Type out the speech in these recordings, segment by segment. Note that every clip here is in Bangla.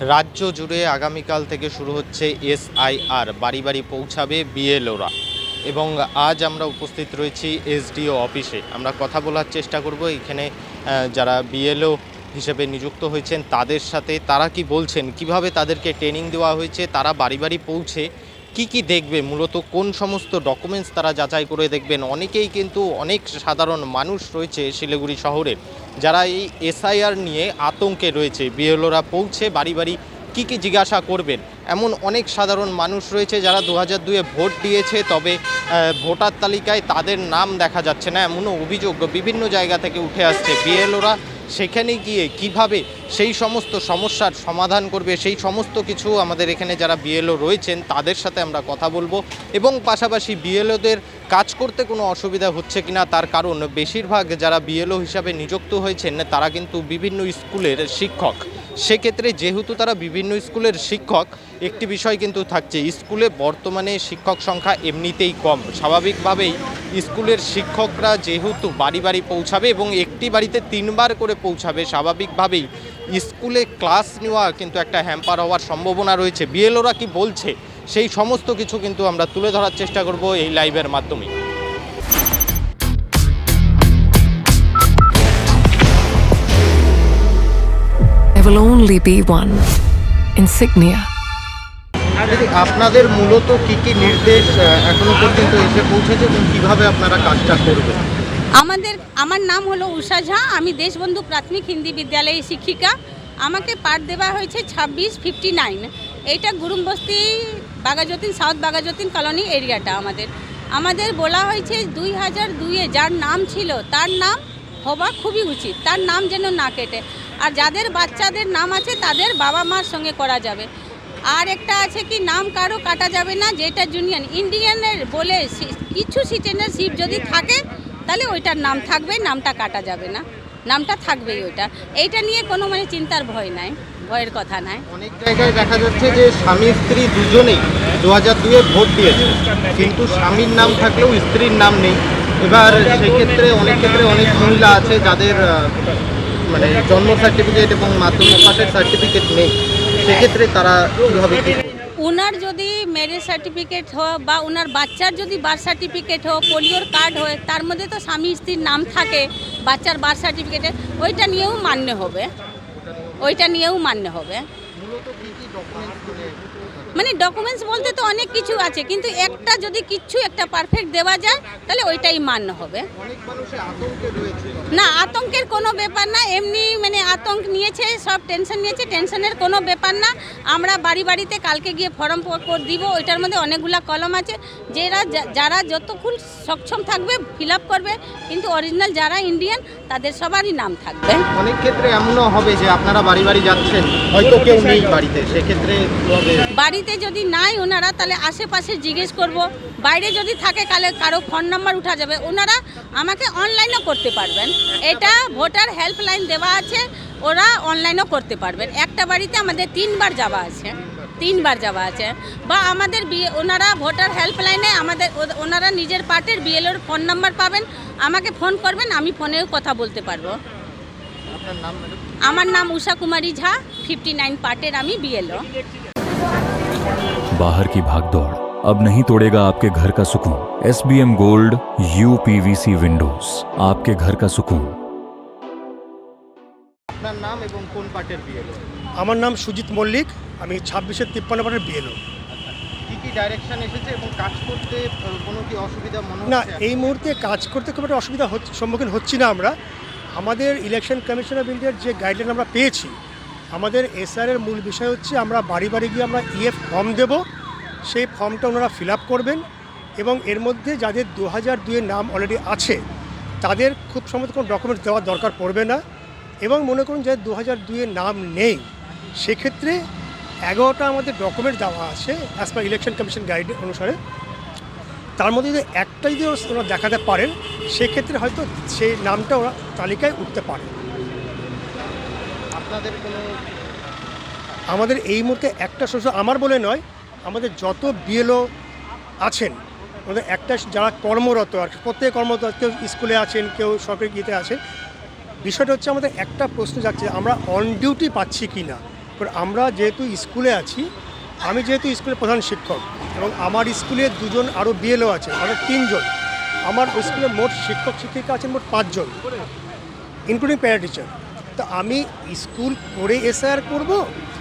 রাজ্য জুড়ে আগামীকাল থেকে শুরু হচ্ছে এসআইআর, বাড়ি বাড়ি পৌঁছাবে বিএলওরা। এবং আজ আমরা উপস্থিত রয়েছি এসডিও অফিসে। আমরা কথা বলার চেষ্টা করব, এখানে যারা বিএলও হিসেবে নিযুক্ত হয়েছেন তাদের সাথে। তারা কি বলছেন? কীভাবে তাদেরকে ট্রেনিং দেওয়া হয়েছে? তারা বাড়ি বাড়ি পৌঁছে কি কি দেখবে? মূলত কোন সমস্ত ডকুমেন্টস তারা যাচাই করে দেখবেন? অনেকেই কিন্তু অনেক সাধারণ মানুষ রয়েছে শিলিগুড়ি শহরের, যারা এই এসআইআর নিয়ে আতঙ্কে রয়েছে। বিএলওরা পৌঁছে বাড়ি বাড়ি কী কী জিজ্ঞাসা করবেন? এমন অনেক সাধারণ মানুষ রয়েছে যারা দু হাজার দুয়ে ভোট দিয়েছে, তবে ভোটার তালিকায় তাদের নাম দেখা যাচ্ছে না। এমনও অভিযোগ বিভিন্ন জায়গা থেকে উঠে আসছে। বিএলওরা সেখানে গিয়ে কীভাবে সেই সমস্ত সমস্যার সমাধান করবে, সেই সমস্ত কিছু আমাদের এখানে যারা বিএলও রয়েছেন, তাদের সাথে আমরা কথা বলব এবং পাশাপাশি বিএলওদের কাজ করতে কোনো অসুবিধা হচ্ছে কিনা তার কারণ, বেশিরভাগ যারা বিএলও হিসাবে নিযুক্ত হয়েছেন, তারা কিন্তু বিভিন্ন স্কুলের শিক্ষক। সেক্ষেত্রে যেহেতু তারা বিভিন্ন স্কুলের শিক্ষক, একটি বিষয় কিন্তু থাকছে, স্কুলে বর্তমানে শিক্ষক সংখ্যা এমনিতেই কম। স্বাভাবিকভাবেই স্কুলের শিক্ষকরা যেহেতু বাড়ি বাড়ি পৌঁছাবে এবং একটি বাড়িতে তিনবার করে পৌঁছাবে, স্বাভাবিকভাবেই স্কুলে ক্লাস নেওয়া কিন্তু একটা হ্যাম্পার হওয়ার সম্ভাবনা রয়েছে। বিএলওরা কি বলছে? সেই সমস্ত কিছু কিন্তু আমরা তুলে ধরার চেষ্টা করব এই লাইভের মাধ্যমে। There will only be one insignia. আপনাদের মূলত কি কি নির্দেশ এখনও পর্যন্ত এসে পৌঁছেছে এবং কীভাবে আপনারা কাজটা করবেন? আমাদের, আমার নাম হলো উষা ঝা, আমি দেশবন্ধু প্রাথমিক হিন্দি বিদ্যালয়ের শিক্ষিকা। আমাকে পাঠ দেওয়া হয়েছে ছাব্বিশ ফিফটি নাইন এইটা গুরুমবস্তি বাগাযতীন সাউথ বাগাযতীন কলোনি এরিয়াটা আমাদের। আমাদের বলা হয়েছে দুই হাজার দুইয়ে যার নাম ছিল, তার নাম হওয়া খুবই উচিত। তার নাম যেন না কেটে। আর যাদের বাচ্চাদের নাম আছে, তাদের বাবা মার সঙ্গে করা যাবে। আর একটা আছে কি, নাম কারও কাটা যাবে না, যেটা জুনিয়র। ইন্ডিয়ানের বলে কিছু সিট যদি থাকে তাহলে ওইটার নাম থাকবে, নামটা কাটা যাবে না। নামটা থাকবেই ওইটা। এইটা নিয়ে কোনো মানে চিন্তার ভয় নাই, ভয়ের কথা নাই। অনেক জায়গায় দেখা যাচ্ছে যে স্বামী স্ত্রী দুজনেই দু হাজার দুয়ে ভোট দিয়েছে। কিন্তু স্বামীর নাম থাকলেও স্ত্রীর নাম নেই। এবার সেক্ষেত্রে অনেক ক্ষেত্রে অনেক মহিলা আছে যাদের মানে জন্ম সার্টিফিকেট এবং পাশের সার্টিফিকেট নেই। সেক্ষেত্রে তারা কীভাবে উনার যদি ম্যারেজ সার্টিফিকেট হোক বা ওনার বাচ্চার যদি বার্থ সার্টিফিকেট হোক পোলিওর কার্ড হয়, তার মধ্যে তো স্বামী স্ত্রীর নাম থাকে, বাচ্চার বার্থ সার্টিফিকেটে ওইটা নিয়েও মান্য হবে। ওইটা নিয়েও মান্য হবে। মানে মানে ডকুমেন্টস বলতে তো অনেক কিছু আছে, কিন্তু একটা যদি কিছু একটা পারফেক্ট দেওয়া যায়, তাহলে ওইটাই মান্য হবে। না, আতঙ্কের কোনো ব্যাপার না, এমনি মানে আতঙ্ক নিয়েছে, সব টেনশন নিয়েছে টেনশনের কোনো ব্যাপার না। আমরা বাড়ি বাড়িতে কালকে গিয়ে ফর্ম দিব, ওইটার মধ্যে অনেকগুলা কলম আছে। যারা যারা যতক্ষণ সক্ষম থাকবে ফিল করবে, কিন্তু অরিজিনাল যারা ইন্ডিয়ান তাদের সবারই নাম থাকবে। অনেক ক্ষেত্রে এমনও হবে যে আপনারা বাড়ি বাড়ি যাচ্ছেন, হয়তো কেউ নেই বাড়িতে, সেক্ষেত্রে বাড়িতে যদি নাই ওনারা তাহলে আশেপাশে জিজ্ঞেস করব। বাইরে যদি থাকে কালে কারও ফোন নাম্বার উঠা যাবে। ওনারা আমাকে অনলাইনও করতে পারবেন। এটা ভোটার হেল্পলাইন দেওয়া আছে ওরা অনলাইনও করতে পারবেন। একটা বাড়িতে আমাদের তিনবার যাওয়া আছে তিনবার যাওয়া আছে। বা আমাদের বিয়ে ওনারা ভোটার হেল্পলাইনে আমাদের ওনারা নিজের পার্টির বিএলওর ফোন নাম্বার পাবেন। আমাকে ফোন করবেন আমি ফোনেও কথা বলতে পারব। আমার নাম উষা কুমারী ঝা ফিফটি নাইন পার্টের আমি বিএলও बाहर की भागदौड़ अब नहीं तोड़ेगा आपके घर का सुकून S B M gold U P V C windows आपके घर का सुकून আপনার নাম এবং কোন পার্টের বিয়ে আমার নাম সুজিত মল্লিক আমি ছাব্বিশের তিপ্পান্ন পাটের বিএলও কি কি ডাইরেকশন এসেছে এবং কাজ করতে আহ, কোনো কি অসুবিধা মনে না হচ্ছে এই মুহূর্তে কাজ করতে খুব একটা অসুবিধা হচ্ছে সম্মুখীন হচ্ছি না আমরা আমাদের ইলেকশন কমিশন অফ ইন্ডিয়ার যে গাইডলাইন আমরা পেয়েছি আমাদের এসআরের মূল বিষয় হচ্ছে আমরা বাড়ি বাড়ি গিয়ে আমরা ইএফ ফর্ম দেব। সেই ফর্মটা ওনারা ফিল করবেন এবং এর মধ্যে যাদের দু হাজার দুয়ের নাম অলরেডি আছে, তাদের খুব সম্ভবত কোনো ডকুমেন্টস দেওয়ার দরকার পড়বে না এবং মনে করুন যাদের দু হাজার দুয়ের নাম নেই, সেক্ষেত্রে এগারোটা আমাদের ডকুমেন্ট দেওয়া আছে as per election commission guide অনুসারে। তার মধ্যে যদি একটাই যদি ওরা দেখাতে পারেন, সেক্ষেত্রে হয়তো সেই নামটা ওরা তালিকায় উঠতে পারে। আপনাদের কোনো আমাদের এই মুহূর্তে একটা শস্য আমার বলে নয়, আমাদের যত বিএলও আছেন, আমাদের একটা যারা কর্মরত আর প্রত্যেক কর্মরত, কেউ স্কুলে আছেন, কেউ সরকারি ইয়েতে আছেন, বিষয়টা হচ্ছে আমাদের একটা প্রশ্ন যাচ্ছে আমরা অন ডিউটি পাচ্ছি কি না? আমরা যেহেতু স্কুলে আছি, আমি যেহেতু স্কুলের প্রধান শিক্ষক এবং আমার স্কুলে দুজন আরও বিএলও আছে মানে তিনজন, আমার স্কুলে মোট শিক্ষক শিক্ষিকা আছেন মোট পাঁচজন ইনক্লুডিং প্যারা টিচার তো আমি স্কুল করে এসআর করব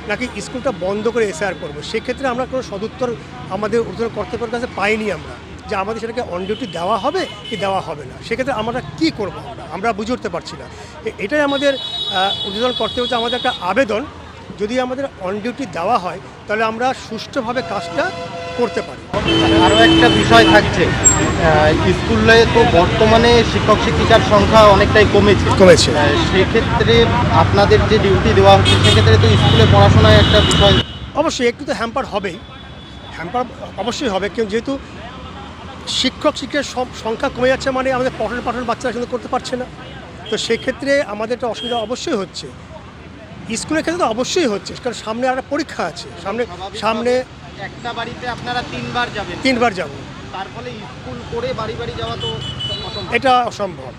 নাকি স্কুলটা বন্ধ করে এসআর করব? সেক্ষেত্রে আমরা কোনো সদুত্তর আমাদের ঊর্ধ্বতন কর্তৃপক্ষের কাছে পাইনি আমরা যে আমাদের সেটাকে অন ডিউটি দেওয়া হবে কি দেওয়া হবে না। সেক্ষেত্রে আমরা কি করব আমরা? আমরা বুঝে উঠতে পারছি না। এটাই আমাদের আহ, করতে হচ্ছে আমাদের একটা আবেদন। যদি আমাদের অন ডিউটি দেওয়া হয় তাহলে আমরা সুষ্ঠুভাবে কাজটা করতে পারি। আরও একটা বিষয় থাকছে। স্কুলে তো বর্তমানে শিক্ষক শিক্ষিকার সংখ্যা অনেকটাই কমেছে। কমেছে। সেক্ষেত্রে আপনাদের যে ডিউটি দেওয়া হচ্ছে সেক্ষেত্রে তো স্কুলে পড়াশোনায় একটা বিষয় অবশ্যই একটু তো হ্যাম্পার হবেই। হ্যাম্পার অবশ্যই হবে কিন্তু যেহেতু শিক্ষক শিক্ষকের সব- সংখ্যা কমে যাচ্ছে মানে আমাদের পঠন পাঠন বাচ্চারা কিন্তু করতে পারছে না। তো সেক্ষেত্রে আমাদের একটা অসুবিধা অবশ্যই হচ্ছে। স্কুলের ক্ষেত্রে তো অবশ্যই হচ্ছে কারণ সামনে একটা পরীক্ষা আছে। সামনে সামনে একটা বাড়িতে আপনারা তিনবার যাবেন? তিনবার যাব। তার ফলে স্কুল করে বাড়ি বাড়ি যাওয়া তো এটা অসম্ভব।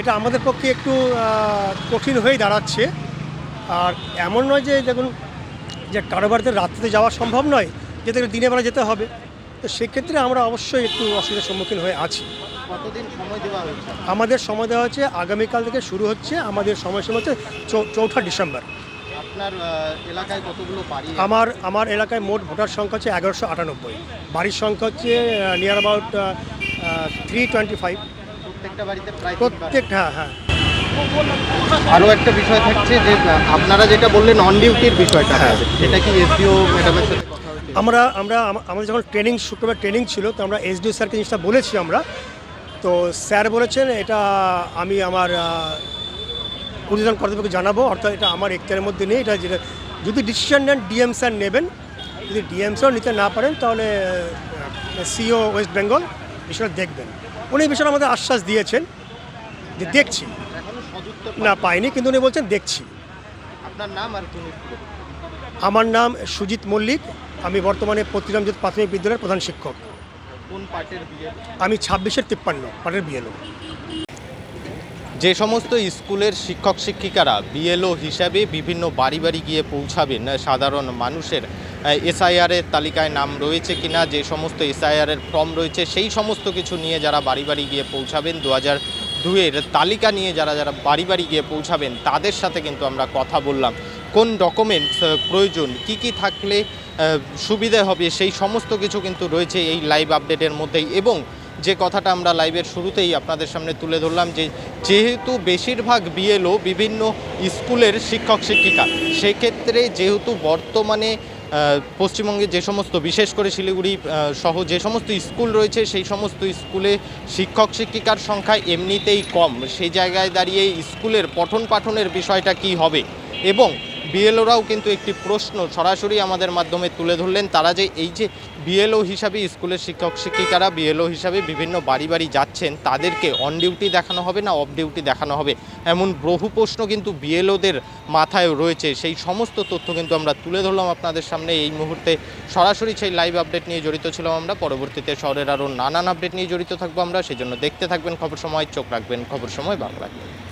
এটা আমাদের পক্ষে একটু কঠিন হয়ে দাঁড়াচ্ছে। আর এমন নয় যে দেখুন যে কারও বাড়িতে রাত্রিতে যাওয়া সম্ভব নয় যেতে গেলে দিনের বেলা যেতে হবে। তো সেক্ষেত্রে আমরা অবশ্যই একটু অসুবিধার সম্মুখীন হয়ে আছি। কতদিন সময় দেওয়া হয়েছে? আমাদের সময় দেওয়া হচ্ছে আগামীকাল থেকে শুরু হচ্ছে আমাদের সময়সীমা হচ্ছে চৌঠা ডিসেম্বর। আপনার এলাকায় কতগুলো বাড়ি আমার আমার এলাকায় মোট ভোটার সংখ্যা হচ্ছে এগারোশো আটানব্বই। বাড়ির সংখ্যা হচ্ছে near about three twenty five প্রত্যেকটা বাড়িতে প্রায় তিনবার। হ্যাঁ হ্যাঁ। আরও একটা বিষয় থাকছে যে আপনারা যেটা বললেন অন ডিউটির বিষয়টা হ্যাঁ। সেটা কি এসডিও ম্যাডামের সাথে আমরা আমরা আম- আমাদের যখন ট্রেনিং শুক্রবার ট্রেনিং ছিল তো আমরা এসডিও স্যারকে জিনিসটা বলেছি আমরা। তো স্যার বলেছেন এটা আমি আমার ঊর্ধ্বতন কর্তৃপক্ষ জানাব অর্থাৎ এটা আমার এখতিয়ারের মধ্যে নেই এটা যেটা যদি ডিসিশন নেন ডিএম স্যার নেবেন। যদি ডিএম স্যার নিতে না পারেন তাহলে সিও ওয়েস্ট বেঙ্গল বিষয়টা দেখবেন। উনি বিষয়ে আমাদের আশ্বাস দিয়েছেন যে দেখছি। না পাইনি কিন্তু উনি বলছেন দেখছি। আপনার নাম আর আমার নাম সুজিত মল্লিক আমি বর্তমানে পত্রিরামজিৎ প্রাথমিক বিদ্যালয়ের প্রধান শিক্ষক। কোন পার্টের আমি ছাব্বিশের তিপ্পান্ন পাটের বিএলও। যে সমস্ত স্কুলের শিক্ষক শিক্ষিকারা বিএলও হিসাবে বিভিন্ন বাড়ি বাড়ি গিয়ে পৌঁছাবেন, সাধারণ মানুষের এসআইআরের তালিকায় নাম রয়েছে কিনা, যে সমস্ত এসআইআরের ফর্ম রয়েছে, সেই সমস্ত কিছু নিয়ে যারা বাড়ি বাড়ি গিয়ে পৌঁছাবেন দু হাজার দুয়ের তালিকা নিয়ে যারা যারা বাড়ি বাড়ি গিয়ে পৌঁছাবেন, তাদের সাথে কিন্তু আমরা কথা বললাম। কোন ডকুমেন্টস প্রয়োজন, কি কি থাকলে সুবিধে হবে, সেই সমস্ত কিছু কিন্তু রয়েছে এই লাইভ আপডেটের মধ্যেই এবং যে কথাটা আমরা লাইভের শুরুতেই আপনাদের সামনে তুলে ধরলাম যে যেহেতু বেশিরভাগ বিএলও বিভিন্ন স্কুলের শিক্ষক, শিক্ষিকা, সেক্ষেত্রে যেহেতু বর্তমানে পশ্চিমবঙ্গে যে সমস্ত, বিশেষ করে শিলিগুড়ি সহ যে সমস্ত স্কুল রয়েছে, সেই সমস্ত স্কুলে শিক্ষক, শিক্ষিকার সংখ্যা এমনিতেই কম। সেই জায়গায় দাঁড়িয়ে স্কুলের পঠন পাঠনের বিষয়টা কি হবে? এবং বিএলওরাও কিন্তু একটি প্রশ্ন সরাসরি আমাদের মাধ্যমে তুলে ধরলেন, তারা যে এই যে বিএলও হিসাবে স্কুলের শিক্ষক, শিক্ষিকারা বিএলও হিসাবে বিভিন্ন বাড়ি বাড়ি যাচ্ছেন, তাদেরকে অন ডিউটি দেখানো হবে না অফ ডিউটি দেখানো হবে? এমন বহু প্রশ্ন কিন্তু বিএলওদের মাথায় রয়েছে। সেই সমস্ত তথ্য কিন্তু আমরা তুলে ধরলাম আপনাদের সামনে। এই মুহূর্তে সরাসরি সেই লাইভ আপডেট নিয়ে জড়িত ছিলাম আমরা। পরবর্তীতে শহরের আরও নানান আপডেট নিয়ে জড়িত থাকব আমরা। সেই জন্য দেখতে থাকবেন খবর সময়, চোখ রাখবেন খবর সময় রাখবেন